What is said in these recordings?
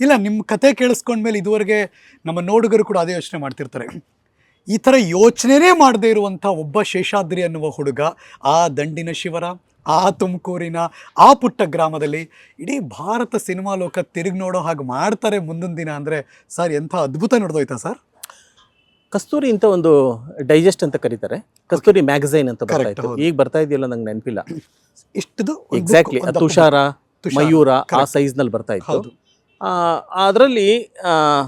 ಇಲ್ಲ ನಿಮ್ಮ ಕತೆ ಕೇಳಿಸ್ಕೊಂಡ್ಮೇಲೆ ಇದುವರೆಗೆ ನಮ್ಮ ನೋಡುಗರು ಕೂಡ ಅದೇ ಯೋಚನೆ ಮಾಡ್ತಿರ್ತಾರೆ. ಈ ಥರ ಯೋಚನೆನೇ ಮಾಡದೇ ಇರುವಂಥ ಒಬ್ಬ ಶೇಷಾದ್ರಿ ಅನ್ನುವ ಹುಡುಗ ಆ ದಂಡಿನ ಶಿವರ ಆ ತುಮಕೂರಿನ ಆ ಪುಟ್ಟ ಗ್ರಾಮದಲ್ಲಿ ಇಡೀ ಭಾರತ ಸಿನಿಮಾ ಲೋಕ ತಿರುಗಿ ನೋಡೋ ಹಾಗೆ ಮಾಡ್ತಾರೆ ಮುಂದಿನ ದಿನ ಅಂದರೆ ಸರ್ ಎಂಥ ಅದ್ಭುತ ನಡೆದೋಯ್ತಾ ಸರ್? ಕಸ್ತೂರಿ ಅಂತ ಒಂದು ಡೈಜೆಸ್ಟ್ ಅಂತ ಕರೀತಾರೆ. ಕಸ್ತೂರಿ ಮ್ಯಾಗಝೈನ್ ಅಂತ ಬರ್ತಾ ಇತ್ತು. ಈಗ ಬರ್ತಾ ಇದೆಯಲ್ಲ ನಂಗೆ ನೆನಪಿಲ್ಲ. ಇಷ್ಟದು ಎಕ್ಸಾಕ್ಟ್ಲಿ ತುಷಾರ ಮಯೂರ ಆ ಸೈಜ್ನಲ್ಲಿ ಸೈಜ್ನಲ್ಲಿ ಬರ್ತಾ ಇತ್ತು. ಅದರಲ್ಲಿ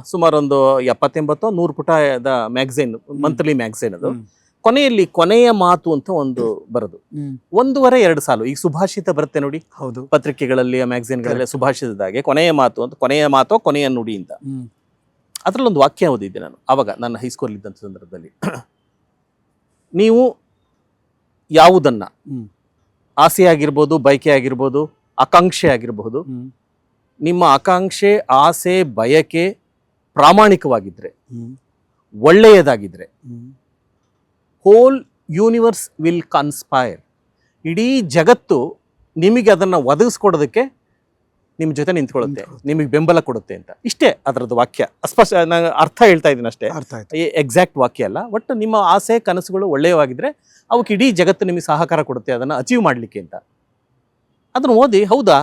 ಸುಮಾರು ಒಂದು ಎಪ್ಪತ್ತೆಂಬತ್ತು ನೂರು ಪುಟದ ಮ್ಯಾಗ್ಝೈನ್ ಮಂತ್ಲಿ ಮ್ಯಾಗ್ಝೈನ್ ಅದು. ಕೊನೆಯಲ್ಲಿ ಕೊನೆಯ ಮಾತು ಅಂತ ಒಂದು ಬರೋದು. ಒಂದೂವರೆ ಎರಡು ಸಾಲು. ಈಗ ಸುಭಾಷಿತ ಬರುತ್ತೆ ನೋಡಿ. ಹೌದು. ಪತ್ರಿಕೆಗಳಲ್ಲಿ ಮ್ಯಾಗ್ಝಿನ್ಗಳಲ್ಲಿ ಸುಭಾಷಿತದಾಗೆ ಕೊನೆಯ ಮಾತು ಅಂತ ಕೊನೆಯ ಮಾತು ಕೊನೆಯ ನುಡಿ ಅಂತ ಅದರಲ್ಲೊಂದು ಅದರಲ್ಲಿ ಒಂದು ವಾಕ್ಯ ಓದಿದ್ದೆ ನಾನು ಅವಾಗ ನನ್ನ ಹೈಸ್ಕೂಲ್ ಇದ್ದಂಥ ಸಂದರ್ಭದಲ್ಲಿ. ನೀವು ಯಾವುದನ್ನ. ಆಸೆ ಆಗಿರ್ಬೋದು ಬಯಕೆ ಆಗಿರ್ಬೋದು ಆಕಾಂಕ್ಷೆ ಆಗಿರಬಹುದು. ನಿಮ್ಮ ಆಕಾಂಕ್ಷೆ ಆಸೆ ಬಯಕೆ ಪ್ರಾಮಾಣಿಕವಾಗಿದ್ದರೆ ಒಳ್ಳೆಯದಾಗಿದ್ದರೆ. ಹೋಲ್ ಯೂನಿವರ್ಸ್ ವಿಲ್ ಕನ್ಸ್ಪೈರ್ ಇಡೀ ಜಗತ್ತು ನಿಮಗೆ ಅದನ್ನು ಒದಗಿಸ್ಕೊಡೋದಕ್ಕೆ ನಿಮ್ಮ ಜೊತೆ ನಿಂತ್ಕೊಳ್ಳುತ್ತೆ. ನಿಮಗೆ ಬೆಂಬಲ ಕೊಡುತ್ತೆ ಅಂತ. ಇಷ್ಟೇ ಅದರದ್ದು ವಾಕ್ಯ. ಅಸ್ಪಷ್ಟ ನಾನು ಅರ್ಥ ಹೇಳ್ತಾ ಇದ್ದೀನಿ ಅಷ್ಟೇ. ಅರ್ಥ ಆಯ್ತು. ಎಕ್ಸಾಕ್ಟ್ ವಾಕ್ಯ ಅಲ್ಲ. ಒಟ್ಟು ನಿಮ್ಮ ಆಸೆ ಕನಸುಗಳು ಒಳ್ಳೆಯವಾಗಿದ್ದರೆ ಅವಕ್ಕೆ ಇಡೀ ಜಗತ್ತು ನಿಮಗೆ ಸಹಕಾರ ಕೊಡುತ್ತೆ ಅದನ್ನು ಅಚೀವ್ ಮಾಡಲಿಕ್ಕೆ ಅಂತ. ಅದನ್ನು ಓದಿ ಹೌದಾ?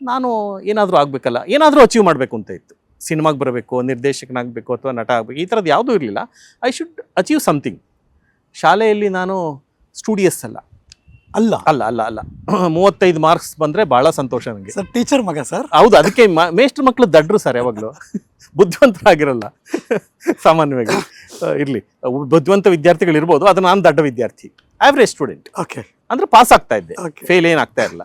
ನಾನು ಏನಾದರೂ ಆಗಬೇಕಲ್ಲ ಏನಾದರೂ ಅಚೀವ್ ಮಾಡಬೇಕು ಅಂತ ಇತ್ತು. ಸಿನಿಮಾಗೆ ಬರಬೇಕು ನಿರ್ದೇಶಕನಾಗಬೇಕು ಅಥವಾ ನಟ ಆಗಬೇಕು ಈ ಥರದ್ದು ಯಾವುದೂ ಇರಲಿಲ್ಲ. ಐ ಶುಡ್ ಅಚೀವ್ ಸಮಥಿಂಗ್ ಶಾಲೆಯಲ್ಲಿ ನಾನು ಸ್ಟೂಡಿಯಸ್ ಅಲ್ಲ. ಅಲ್ಲ? ಅಲ್ಲ ಅಲ್ಲ ಅಲ್ಲ. ಮೂವತ್ತೈದು ಮಾರ್ಕ್ಸ್ ಬಂದರೆ ಭಾಳ ಸಂತೋಷ ನನಗೆ ಸರ್ ಟೀಚರ್ ಮಗ ಸರ್? ಹೌದು ಅದಕ್ಕೆ ಮೇಷ್ಟ್ರ ಮಕ್ಕಳು ದಡ್ರು ಸರ್ ಯಾವಾಗಲೂ. ಬುದ್ಧಿವಂತರಾಗಿರಲ್ಲ. ಸಾಮಾನ್ಯವಾಗಿ. ಇರಲಿ. ಬುದ್ಧಿವಂತ ವಿದ್ಯಾರ್ಥಿಗಳು ಇರ್ಬೋದು ಅದು ನಾನು ದಡ್ಡ ವಿದ್ಯಾರ್ಥಿ. ಆ್ಯಾವ್ರೇಜ್ ಸ್ಟೂಡೆಂಟ್ ಓಕೆ ಅಂದರೆ ಪಾಸ್ ಆಗ್ತಾ ಇದ್ದೆ. ಓಕೆ ಫೇಲ್ ಏನಾಗ್ತಾ ಇರಲ್ಲ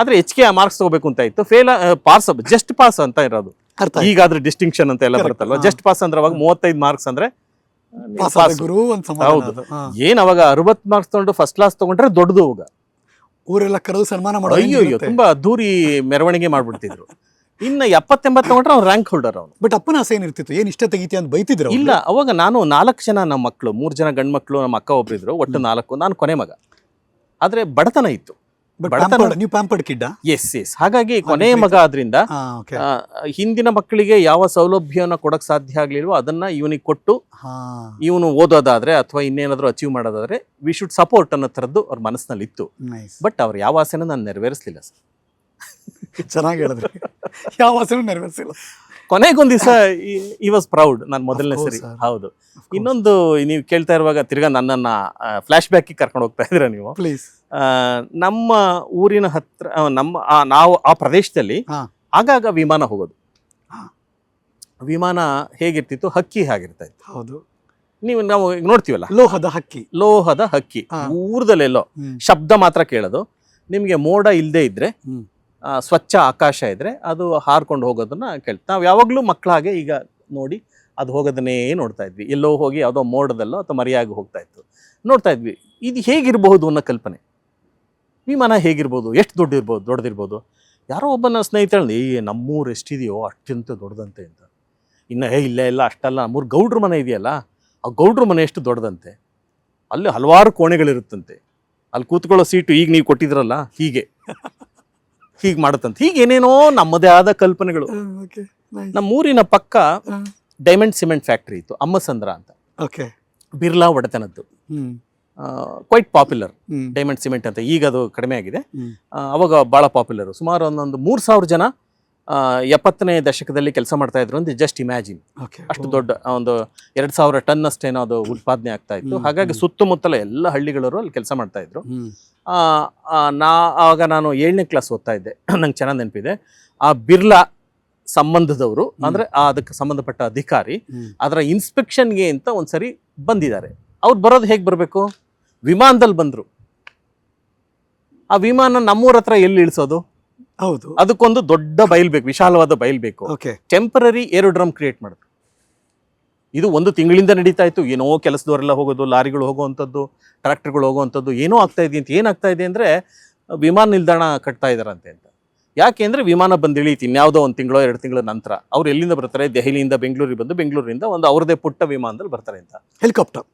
ಆದ್ರೆ ಕೆ ಮಾರ್ಕ್ಸ್ ತಗೋಬೇಕು ಅಂತ ಇತ್ತು. ಫೇಲ್ ಪಾಸ್ ಜಸ್ಟ್ ಪಾಸ್ ಅಂತ ಇರೋದು. ಈಗಾದ್ರೆ ಡಿಸ್ಟಿಂಕ್ಷನ್ ಅಂತ ಎಲ್ಲ ಬರುತ್ತಲ್ವ? ಜಸ್ಟ್ ಪಾಸ್ ಅಂದ್ರೆ ಅವಾಗ ಮೂವತ್ತೈದು ಮಾರ್ಕ್ಸ್ ಅಂದ್ರೆ ಹೌದು. ಏನ್ ಅವಾಗ ಅರವತ್ ಮಾರ್ಕ್ಸ್ ತಗೊಂಡು ಫಸ್ಟ್ ಕ್ಲಾಸ್ ತಗೊಂಡ್ರೆ ದೊಡ್ಡದು ಅವಾಗ. ಊರೆಲ್ಲ ಕರೆದು ಸನ್ಮಾನ ಮಾಡೋ ಅಯ್ಯೋ ಅಯ್ಯೋ ತುಂಬಾ ದೂರಿ ಮೆರವಣಿಗೆ ಮಾಡ್ಬಿಡ್ತಿದ್ರು. ಇನ್ನ ಎಪ್ಪತ್ತೆಂಬತ್ತು ತಗೊಂಡ್ರೆ ಅವ್ನು ರ್ಯಾಂಕ್ ಹೋಲ್ಡರ್ ಅವನು. ಬಟ್ ಅಪ್ಪನ ಆಸೆ ಏನಿರ್ತಿತ್ತು? ಏನ್ ಇಷ್ಟ ತೆಗಿತಿ ಅಂತ ಬೈತಿದ್ರು? ಇಲ್ಲ ಅವಾಗ ನಾನು ನಾಲ್ಕು ಜನ ನಮ್ಮ ಮಕ್ಕಳು ಮೂರು ಜನ ಗಂಡು ಮಕ್ಕಳು ನಮ್ಮ ಅಕ್ಕ ಒಬ್ರಿದ್ರು ಒಟ್ಟು ನಾಲ್ಕು ನಾನು ಕೊನೆ ಮಗ. ಆದ್ರೆ ಬಡತನ ಇತ್ತು. ನೀವು ಪ್ಯಾಂಪರ್ಡ್ ಕಿಡ್ಡ ಎಸ್ ಎಸ್ ಹಾಗಾಗಿ ಕೊನೆ ಮಗ ಆದ್ರಿಂದ ಹಿಂದಿನ ಮಕ್ಕಳಿಗೆ ಯಾವ ಸೌಲಭ್ಯವನ್ನು ಕೊಡಕ್ ಸಾಧ್ಯ ಆಗ್ಲಿಲ್ವೋ ಅದನ್ನ ಇವನಿಗೆ ಕೊಟ್ಟು ಇವನು ಓದೋದಾದ್ರೆ ಅಥವಾ ಇನ್ನೇನಾದ್ರೂ ಅಚೀವ್ ಮಾಡೋದಾದ್ರೆ ವಿ ಶುಡ್ ಸಪೋರ್ಟ್ ಅನ್ನೋ ಥರದ್ದು ಅವ್ರ ಮನಸ್ಸಿನಲ್ಲಿ ಇತ್ತು ಬಟ್ ಅವ್ರ ಯಾವ ಆಸೆನ ನಾನು ನೆರವೇರಿಸಲಿಲ್ಲ ಸರ್. ಚೆನ್ನಾಗಿ ಹೇಳಿದ್ರಿ. ಯಾವ ಆಸೆನೂ ನೆರವೇರಿಸಿಲ್ಲ. ಕೊನೆಗೊಂದ್ ದಿವಸ ಈ ವಾಸ್ ಪ್ರೌಡ್ ನಾನು ಮೊದಲನೇ ಸರಿ. ಹೌದು. ಇನ್ನೊಂದು ನೀವು ಕೇಳ್ತಾ ಇರುವಾಗ ತಿರ್ಗಾ ನನ್ನನ್ನು ಫ್ಲ್ಯಾಶ್ ಬ್ಯಾಕಿಗೆ ಕರ್ಕೊಂಡು ಹೋಗ್ತಾ ಇದ್ದೀರಾ ನೀವು? ಪ್ಲೀಸ್ ನಮ್ಮ ಊರಿನ ಹತ್ರ ನಮ್ಮ ಆ, ನಾವು ಆ ಪ್ರದೇಶದಲ್ಲಿ. ಆಗಾಗ ವಿಮಾನ ಹೋಗೋದು. ವಿಮಾನ ಹೇಗಿರ್ತಿತ್ತು? ಹಕ್ಕಿ ಹಾಗಿರ್ತಾ ಇತ್ತು ಹೌದು. ನೀವು ನಾವು ಈಗ ನೋಡ್ತೀವಲ್ಲ? ಲೋಹದ ಹಕ್ಕಿ. ಲೋಹದ ಹಕ್ಕಿ. ಊರದಲ್ಲೆಲ್ಲೋ ಶಬ್ದ ಮಾತ್ರ ಕೇಳೋದು. ನಿಮಗೆ ಮೋಡ ಇಲ್ಲದೆ ಇದ್ರೆ ಸ್ವಚ್ಛ ಆಕಾಶ ಇದ್ರೆ ಅದು ಹಾರ್ಕೊಂಡು ಹೋಗೋದನ್ನ ಕೇಳ್ತೀವಿ. ನಾವು ಯಾವಾಗಲೂ ಮಕ್ಕಳ ಹಾಗೆ ಈಗ ನೋಡಿ ಅದು ಹೋಗೋದನ್ನೇ ನೋಡ್ತಾ ಇದ್ವಿ ಎಲ್ಲೋ ಹೋಗಿ ಯಾವುದೋ ಮೋಡದಲ್ಲೋ ಅಥವಾ ಮರಿಯಾಗಿ ಹೋಗ್ತಾ ಇತ್ತು ನೋಡ್ತಾ ಇದ್ವಿ ಇದು ಹೇಗಿರಬಹುದು ಅನ್ನೋ ಕಲ್ಪನೆ. ವಿಮಾನ ಹೇಗಿರ್ಬೋದು ಎಷ್ಟು ದೊಡ್ಡ ಇರ್ಬೋದು ದೊಡ್ಡದಿರ್ಬೋದು ಯಾರೋ ಒಬ್ಬನ ಸ್ನೇಹಿತ ಹೇಳಿ ಏ ನಮ್ಮೂರು ಎಷ್ಟಿದೆಯೋ ಅತ್ಯಂತ ದೊಡ್ಡದಂತೆ ಅಂತ. ಇನ್ನು ಹೇ ಇಲ್ಲ ಇಲ್ಲ ಅಷ್ಟಲ್ಲ ನಮ್ಮೂರು ಗೌಡ್ರ ಮನೆ ಇದೆಯಲ್ಲ ಆ ಗೌಡ್ರ ಮನೆ ಎಷ್ಟು ದೊಡ್ಡದಂತೆ. ಅಲ್ಲಿ ಹಲವಾರು ಕೋಣೆಗಳಿರುತ್ತಂತೆ. ಅಲ್ಲಿ ಕೂತ್ಕೊಳ್ಳೋ ಸೀಟು ಈಗ ನೀವು ಕೊಟ್ಟಿದ್ರಲ್ಲ ಹೀಗೆ. ಹೀಗೆ ಮಾಡುತ್ತಂತೆ. ಹೀಗೆ ಏನೇನೋ ನಮ್ಮದೇ ಆದ ಕಲ್ಪನೆಗಳು. ನಮ್ಮೂರಿನ ಪಕ್ಕ ಡೈಮಂಡ್ ಸಿಮೆಂಟ್ ಫ್ಯಾಕ್ಟ್ರಿ ಇತ್ತು ಅಮ್ಮಸಂದ್ರ ಅಂತ. ಓಕೆ ಬಿರ್ಲಾ ಒಡೆತನದ್ದು. ಕ್ವೈಟ್ ಪಾಪ್ಯುಲರ್ ಡೈಮಂಡ್ ಸಿಮೆಂಟ್ ಅಂತ. ಈಗ ಅದು ಕಡಿಮೆ ಆಗಿದೆ. ಅವಾಗ ಭಾಳ ಪಾಪ್ಯುಲರ್ ಸುಮಾರು ಒಂದೊಂದು ಮೂರು ಸಾವಿರ ಜನ ಎಪ್ಪತ್ತನೇ ದಶಕದಲ್ಲಿ ಕೆಲಸ ಮಾಡ್ತಾ ಇದ್ರು ಅಂದ್ರೆ ಜಸ್ಟ್ ಇಮ್ಯಾಜಿನ್ ಅಷ್ಟು ದೊಡ್ಡ ಒಂದು ಎರಡು ಸಾವಿರ ಟನ್ ಅಷ್ಟೇನೋ ಅದು ಉತ್ಪಾದನೆ ಆಗ್ತಾ ಇತ್ತು. ಹಾಗಾಗಿ. ಸುತ್ತಮುತ್ತಲ ಎಲ್ಲ ಹಳ್ಳಿಗಳವರು ಅಲ್ಲಿ ಕೆಲಸ ಮಾಡ್ತಾ ಇದ್ರು. ನಾ ಆಗ ನಾನು ಏಳನೇ ಕ್ಲಾಸ್ ಓದ್ತಾ ಇದ್ದೆ. ನಂಗೆ ಚೆನ್ನಾಗಿ ನೆನಪಿದೆ. ಆ ಬಿರ್ಲಾ ಸಂಬಂಧದವರು ಅಂದ್ರೆ ಆ ಅದಕ್ಕೆ ಸಂಬಂಧಪಟ್ಟ ಅಧಿಕಾರಿ ಅದರ ಇನ್ಸ್ಪೆಕ್ಷನ್ಗೆ ಅಂತ ಒಂದ್ಸರಿ ಬಂದಿದ್ದಾರೆ. ಅವ್ರು ಬರೋದು ಹೇಗೆ ಬರಬೇಕು? ವಿಮಾನದಲ್ಲಿ ಬಂದರು. ಆ ವಿಮಾನ ನಮ್ಮೂರ ಹತ್ರ ಎಲ್ಲಿ ಇಳಿಸೋದು? ಹೌದು. ಅದಕ್ಕೊಂದು ದೊಡ್ಡ ಬಯಲ್ ಬೇಕು ವಿಶಾಲವಾದ ಬಯಲ್ ಬೇಕು. ಓಕೆ ಟೆಂಪರರಿ ಏರೋಡ್ರಮ್ ಕ್ರಿಯೇಟ್ ಮಾಡಿದ್ರು ಇದು ಒಂದು ತಿಂಗಳಿಂದ ನಡೀತಾ ಇತ್ತು. ಏನೋ ಕೆಲಸದವರೆಲ್ಲ ಹೋಗೋದು ಲಾರಿಗಳು ಹೋಗುವಂಥದ್ದು ಟ್ರ್ಯಾಕ್ಟರ್ಗಳು ಹೋಗುವಂಥದ್ದು ಏನೋ ಆಗ್ತಾ ಇದೆ ಅಂತ. ಏನಾಗ್ತಾ ಇದೆ ಅಂದರೆ ವಿಮಾನ ನಿಲ್ದಾಣ ಕಟ್ತಾ ಇದ್ದಾರಂತೆ ಅಂತ ಯಾಕೆ ಅಂದರೆ ವಿಮಾನ ಬಂದು ಇಳೀತಿ ಇನ್ಯಾವುದೋ ಒಂದು ತಿಂಗಳೋ ಎರಡು ತಿಂಗಳ ನಂತರ. ಅವ್ರು ಎಲ್ಲಿಂದ ಬರ್ತಾರೆ? ದೆಹಲಿಯಿಂದ ಬೆಂಗಳೂರಿಗೆ ಬಂದು ಬೆಂಗಳೂರಿಂದ ಒಂದು ಅವ್ರದೇ ಪುಟ್ಟ ವಿಮಾನದಲ್ಲಿ ಬರ್ತಾರೆ ಅಂತ. ಹೆಲಿಕಾಪ್ಟರ್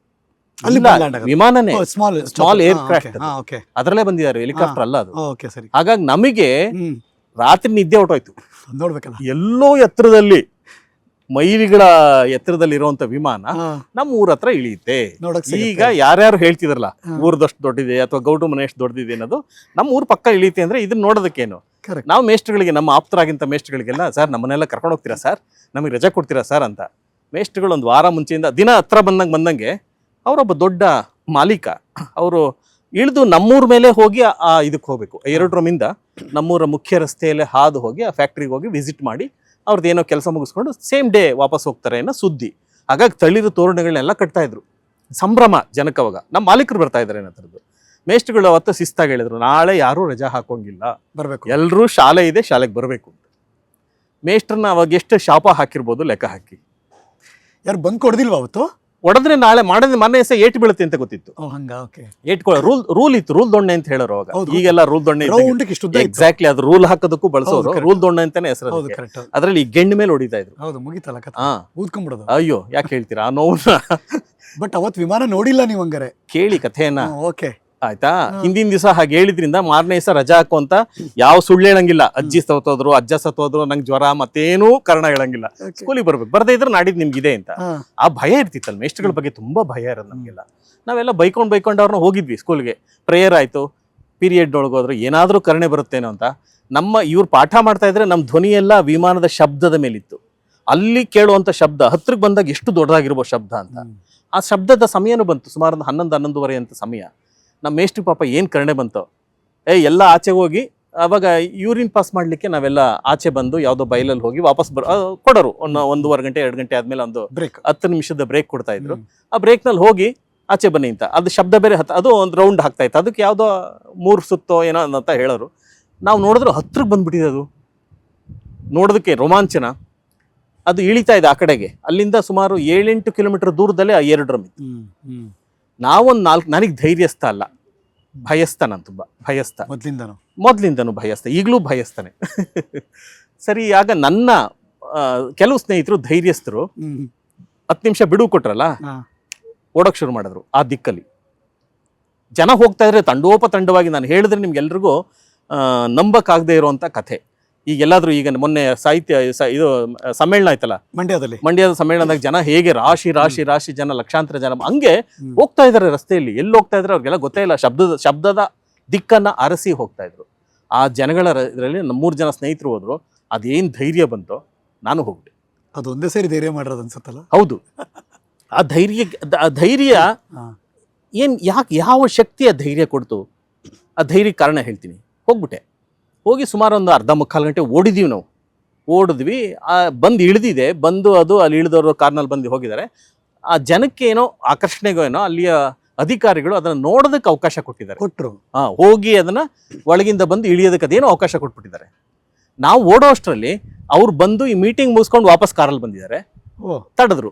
ಅಲ್ಲಿ ವಿಮಾನನೇ. ಸ್ಮಾಲ್ ಸ್ಮಾಲ್ ಏರ್ ಓಕೆ ಅದರಲ್ಲೇ ಬಂದಿದ್ದಾರೆ ಹೆಲಿಕಾಪ್ಟರ್ ಅಲ್ಲ ಅದು. ಓಕೆ ಸರಿ. ಹಾಗಾಗಿ ನಮಗೆ ರಾತ್ರಿ ನಿದ್ದೆ ಹೊಟ್ಟೋಯ್ತು ನೋಡ್ಬೇಕಲ್ಲ. ಎಲ್ಲೋ ಎತ್ತರದಲ್ಲಿ ಮೈಲಿಗಳ ಎತ್ತರದಲ್ಲಿ ಇರುವಂತ ವಿಮಾನ ನಮ್ಮ ಊರ ಹತ್ರ ಇಳಿಯುತ್ತೆ. ಈಗ. ಯಾರ್ಯಾರು ಹೇಳ್ತಿದ್ರಲ್ಲ ಊರದಷ್ಟು ದೊಡ್ಡಿದೆ ದೊಡ್ಡದಿದೆ ಅಥವಾ ಗೌಡು ಮನೆ ಎಷ್ಟು ದೊಡ್ಡದಿದೆ ಅನ್ನೋದು ನಮ್ಮ ಊರ್ ಪಕ್ಕ ಇಳಿಯುತ್ತೆ ಅಂದ್ರೆ ಇದನ್ನ ನೋಡೋದಕ್ಕೇನು. ನಾವು ಮೇಸ್ಟ್ಗಳಿಗೆ ನಮ್ಮ ಆಪ್ತರಾಗಿಂತ ಮೇಸ್ಟ್ಗಳಿಗೆಲ್ಲ ಸರ್ ನಮ್ಮನ್ನೆಲ್ಲ ಕರ್ಕೊಂಡು ಹೋಗ್ತೀರಾ ಸರ್? ನಮಗೆ ರಜೆ ಕೊಡ್ತೀರಾ ಸರ್? ಅಂತ. ಮೇಸ್ಟ್ಗಳು ಒಂದು ವಾರ ಮುಂಚೆಯಿಂದ ದಿನ ಹತ್ರ ಬಂದಂಗೆ ಬಂದಂಗೆ ಅವರೊಬ್ಬ ದೊಡ್ಡ ಮಾಲೀಕ. ಅವರು ಇಳಿದು ನಮ್ಮೂರ ಮೇಲೆ ಹೋಗಿ ಆ- ಇದಕ್ಕೆ ಹೋಗಬೇಕು. ಏರೋಡ್ರೋಮಿಂದ ನಮ್ಮೂರ ಮುಖ್ಯ ರಸ್ತೆಯಲ್ಲೇ ಹಾದು ಹೋಗಿ ಆ ಫ್ಯಾಕ್ಟ್ರಿಗೆ ಹೋಗಿ ವಿಸಿಟ್ ಮಾಡಿ ಅವ್ರದ್ದು ಏನೋ ಕೆಲಸ ಮುಗಿಸ್ಕೊಂಡು ಸೇಮ್ ಡೇ ವಾಪಸ್ ಹೋಗ್ತಾರೆ ಅನ್ನೋ ಸುದ್ದಿ. ಹಾಗಾಗಿ ತಳಿರು ತೋರಣಗಳನ್ನೆಲ್ಲ ಕಟ್ತಾ ಇದ್ರು. ಸಂಭ್ರಮ ಜನಕವಾಗ ನಮ್ಮ ಮಾಲೀಕರು ಬರ್ತಾ ಇದ್ದಾರೆ ಏನೋ ಥರದ್ದು ಮೇಸ್ಟ್ಗಳು ಅವತ್ತು ಶಿಸ್ತಾಗಿ ಹೇಳಿದ್ರು ನಾಳೆ ಯಾರೂ ರಜಾ ಹಾಕೋಂಗಿಲ್ಲ. ಬರಬೇಕು. ಎಲ್ಲರೂ ಶಾಲೆ ಇದೆ ಶಾಲೆಗೆ ಬರಬೇಕು ಅಂತ. ಮೇಷ್ಟ್ರನ್ನ ಅವಾಗ ಎಷ್ಟು ಶಾಪ ಹಾಕಿರ್ಬೋದು ಲೆಕ್ಕ ಹಾಕಿ. ಯಾರು ಬಂದ್ ಕೊಡ್ದಿಲ್ವಾ ಅವತ್ತು? ಹೊಡೆದ್ರೆ ನಾಳೆ ಮಾಡಿದ್ರೆ ಮನೆ ಸಹ ಏಟ್ ಬೀಳುತ್ತೆ ಅಂತ ಗೊತ್ತಿತ್ತು. ಹಂಗ ಓಕೆ ರೂಲ್ ರೂಲ್ ಇತ್ತು ರೂಲ್ ದೊಣ್ಣೆ ಅಂತ ಹೇಳೋರು ಅವಾಗ. ಈಗೆಲ್ಲ ರೂಲ್ ದೊಣ್ಣೆ ಎಕ್ಸಾಕ್ಟ್ಲಿ ಅದು ರೂಲ್ ಹಾಕೋದಕ್ಕೂ ಬಳಸೋರು. ರೂಲ್ ದೊಣ್ಣೆ ಅಂತಾನೆ ಹೆಸರು ಹೌದು ಅದಕ್ಕೆ. ಕರೆಕ್ಟ್ ಅದ್ರಲ್ಲಿ ಈ ಗೆಂಡ್ ಮೇಲೆ ಹೊಡಿತಾ ಇದ್ರು. ಹೌದು ಮುಗಿತಲ್ಲ ಹಾ. ಊದ್ಕೊಂಡ್ಬಿಡೋದು. ಅಯ್ಯೋ ಯಾಕೆ ಹೇಳ್ತೀರಾ? ಆ ನೋವು ಬಟ್ ಅವತ್ ವಿಮಾನ ನೋಡಿಲ್ಲ ನೀವು ಹಂಗಾರೆ. ಕೇಳಿ ಕಥೆಯನ್ನ. ಓಕೆ ಆಯ್ತಾ? ಹಿಂದಿನ ದಿವಸ ಹಾಗೆ ಹೇಳಿದ್ರಿಂದ ಮಾರನೇ ದಿವಸ ರಜಾ ಹಾಕು ಅಂತ ಯಾವ ಸುಳ್ಳು ಹೇಳಂಗಿಲ್ಲ. ಅಜ್ಜಿ ಸತ್ತೋದ್ರು ಅಜ್ಜ ಸತ್ತೋದ್ರು ನಂಗೆ ಜ್ವರ ಮತ್ತೇನೂ ಕಾರಣ ಹೇಳಂಗಿಲ್ಲ. ಸ್ಕೂಲಿಗೆ ಬರ್ಬೇಕು. ಬರ್ದೇ ಇದ್ರೆ ನಾಡಿದ್ ನಿಮ್ಗಿದೆ ಅಂತ. ಆ ಭಯ ಇರ್ತಿತ್ತಲ್ಲ ಮೇಷ್ಟ್ಗಳ ಬಗ್ಗೆ ತುಂಬಾ ಭಯ ಇರೋದು ನಮಗೆಲ್ಲ. ನಾವೆಲ್ಲ ಬೈಕೊಂಡ್ ಬೈಕೊಂಡು ಅವ್ರನ್ನ ಹೋಗಿದ್ವಿ ಸ್ಕೂಲ್ಗೆ. ಪ್ರೇಯರ್ ಆಯ್ತು. ಪೀರಿಯಡ್ ಒಳಗೋದ್ರು ಏನಾದರೂ ಕರುಣೆ ಬರುತ್ತೇನೋ ಅಂತ. ನಮ್ಮ ಇವ್ರು ಪಾಠ ಮಾಡ್ತಾ ಇದ್ರೆ ನಮ್ಮ ಧ್ವನಿ ಎಲ್ಲ ವಿಮಾನದ ಶಬ್ದದ ಮೇಲಿತ್ತು. ಅಲ್ಲಿ ಕೇಳುವಂತ ಶಬ್ದ ಹತ್ರಕ್ಕೆ ಬಂದಾಗ ಎಷ್ಟು ದೊಡ್ಡದಾಗಿರ್ಬೋದು ಶಬ್ದ ಅಂತ. ಆ ಶಬ್ದದ ಸಮಯನೂ ಬಂತು. ಸುಮಾರು ಒಂದು ಹನ್ನೊಂದು ಹನ್ನೊಂದುವರೆ ಅಂತ ಸಮಯ. ನಮ್ಮ ಮೇಷ್ಟ್ರಿ ಪಾಪ ಏನು ಕರುಣೆ ಬಂತು. ಏ ಎಲ್ಲ ಆಚೆ ಹೋಗಿ ಅವಾಗ ಯೂರಿನ್ ಪಾಸ್ ಮಾಡಲಿಕ್ಕೆ ನಾವೆಲ್ಲ ಆಚೆ ಬಂದು ಯಾವುದೋ ಬೈಲಲ್ಲಿ ಹೋಗಿ ವಾಪಸ್ ಬರ ಕೊಡೋರು. ಒಂದು ಒಂದೂವರೆ ಗಂಟೆ ಎರಡು ಗಂಟೆ ಆದಮೇಲೆ ಒಂದು ಬ್ರೇಕ್ ಹತ್ತು ನಿಮಿಷದ ಬ್ರೇಕ್ ಕೊಡ್ತಾ ಇದ್ರು. ಆ ಬ್ರೇಕ್ನಲ್ಲಿ ಹೋಗಿ ಆಚೆ ಬನ್ನಿ ಅಂತ. ಅದು ಶಬ್ದ ಬೇರೆ ಹತ್ತು ಅದು ಒಂದು ರೌಂಡ್ ಹಾಕ್ತಾ ಇತ್ತು. ಅದಕ್ಕೆ ಯಾವುದೋ ಮೂರು ಸುತ್ತೋ ಏನೋ ಅಂತ ಹೇಳೋರು. ನಾವು ನೋಡಿದ್ರು ಹತ್ರಕ್ಕೆ ಬಂದ್ಬಿಟ್ಟಿದೆ ಅದು. ನೋಡೋದಕ್ಕೆ ರೋಮಾಂಚನ. ಅದು ಇಳಿತಾ ಇದೆ ಆ ಕಡೆಗೆ. ಅಲ್ಲಿಂದ ಸುಮಾರು ಏಳೆಂಟು ಕಿಲೋಮೀಟರ್ ದೂರದಲ್ಲೇ ಆ ಎರಡು ಡ್ರಮ್ ಇತ್ತು. ನಾವೊಂದು ನಾಲ್ಕು ನನಗೆ ಧೈರ್ಯಸ್ಥ ಅಲ್ಲ. ಭಯಸ್ಥ ನಾನು ತುಂಬ ಭಯಸ್ಥ ಮೊದ್ಲಿಂದನು? ಮೊದಲಿಂದನೂ ಭಯಸ್ಥ ಈಗಲೂ ಭಯಸ್ತಾನೆ ಸರಿ ಆಗ ನನ್ನ ಕೆಲವು ಸ್ನೇಹಿತರು ಧೈರ್ಯಸ್ಥರು ಹತ್ತು ನಿಮಿಷ ಬಿಡುವು ಕೊಟ್ರಲ್ಲ? ಓಡೋಕೆ ಶುರು ಮಾಡಿದ್ರು ಆ ದಿಕ್ಕಲ್ಲಿ. ಜನ ಹೋಗ್ತಾ ಇದ್ರೆ ತಂಡೋಪತಂಡವಾಗಿ ನಾನು ಹೇಳಿದ್ರೆ ನಿಮ್ಗೆಲ್ರಿಗೂ ನಂಬಕ್ಕಾಗದೇ ಇರುವಂತ ಕಥೆ. ಈಗ ಎಲ್ಲಾದರೂ ಈಗ ಮೊನ್ನೆ ಸಾಹಿತ್ಯ ಇದು ಸಮ್ಮೇಳನ ಆಯ್ತಲ್ಲ? ಮಂಡ್ಯದಲ್ಲಿ. ಮಂಡ್ಯದ ಸಮ್ಮೇಳನದಾಗ ಜನ ಹೇಗೆ ರಾಶಿ ರಾಶಿ ರಾಶಿ ಜನ ಲಕ್ಷಾಂತರ ಜನ ಹಂಗೆ ಹೋಗ್ತಾ ಇದ್ದಾರೆ ರಸ್ತೆಯಲ್ಲಿ. ಎಲ್ಲಿ ಹೋಗ್ತಾ ಇದ್ರೆ ಅವ್ರಿಗೆಲ್ಲ ಗೊತ್ತೇ ಇಲ್ಲ. ಶಬ್ದದ ಶಬ್ದದ ದಿಕ್ಕನ್ನ ಅರಸಿ ಹೋಗ್ತಾ ಇದ್ರು. ಆ ಜನಗಳ ಇದರಲ್ಲಿ ಮೂರು ಜನ ಸ್ನೇಹಿತರು ಹೋದ್ರು. ಅದೇನ್ ಧೈರ್ಯ ಬಂತೋ ನಾನು ಹೋಗ್ಬಿಟ್ಟೆ. ಅದು ಒಂದೇ ಸೇರಿ ಧೈರ್ಯ ಮಾಡಿರೋದು ಅನ್ಸುತ್ತಲ್ಲ? ಹೌದು. ಆ ಧೈರ್ಯ ಆ ಧೈರ್ಯ ಏನು ಏನ್ ಯಾಕೆ ಯಾವ ಶಕ್ತಿ ಆ ಧೈರ್ಯ ಕೊಡ್ತು? ಆ ಧೈರ್ಯ ಕಾರಣ ಹೇಳ್ತೀನಿ. ಹೋಗ್ಬಿಟ್ಟೆ. ಹೋಗಿ ಸುಮಾರು ಒಂದು ಅರ್ಧ ಮುಕ್ಕಾಲು ಗಂಟೆ ಓಡಿದೀವಿ ನಾವು. ಓಡಿದ್ವಿ ಆ ಬಂದು ಇಳಿದಿದೆ ಬಂದು ಅದು ಅಲ್ಲಿ ಇಳಿದವರು ಕಾರ್ನಲ್ಲಿ ಬಂದು ಹೋಗಿದ್ದಾರೆ. ಆ ಜನಕ್ಕೆ ಏನೋ ಆಕರ್ಷಣೆಗೋ ಏನೋ ಅಲ್ಲಿಯ ಅಧಿಕಾರಿಗಳು ಅದನ್ನು ನೋಡೋದಕ್ಕೆ ಅವಕಾಶ ಕೊಟ್ಟಿದ್ದಾರೆ. ಕೊಟ್ಟರು ಹಾಂ ಹೋಗಿ ಅದನ್ನು ಒಳಗಿಂದ ಬಂದು ಇಳಿಯೋದಕ್ಕೆ ಅದೇನೋ ಅವಕಾಶ ಕೊಟ್ಬಿಟ್ಟಿದ್ದಾರೆ. ನಾವು ಓಡೋ ಅಷ್ಟರಲ್ಲಿ ಅವ್ರು ಬಂದು ಈ ಮೀಟಿಂಗ್ ಮುಗಿಸ್ಕೊಂಡು ವಾಪಸ್ ಕಾರಲ್ಲಿ ಬಂದಿದ್ದಾರೆ. ಓ. ತಡೆದ್ರು.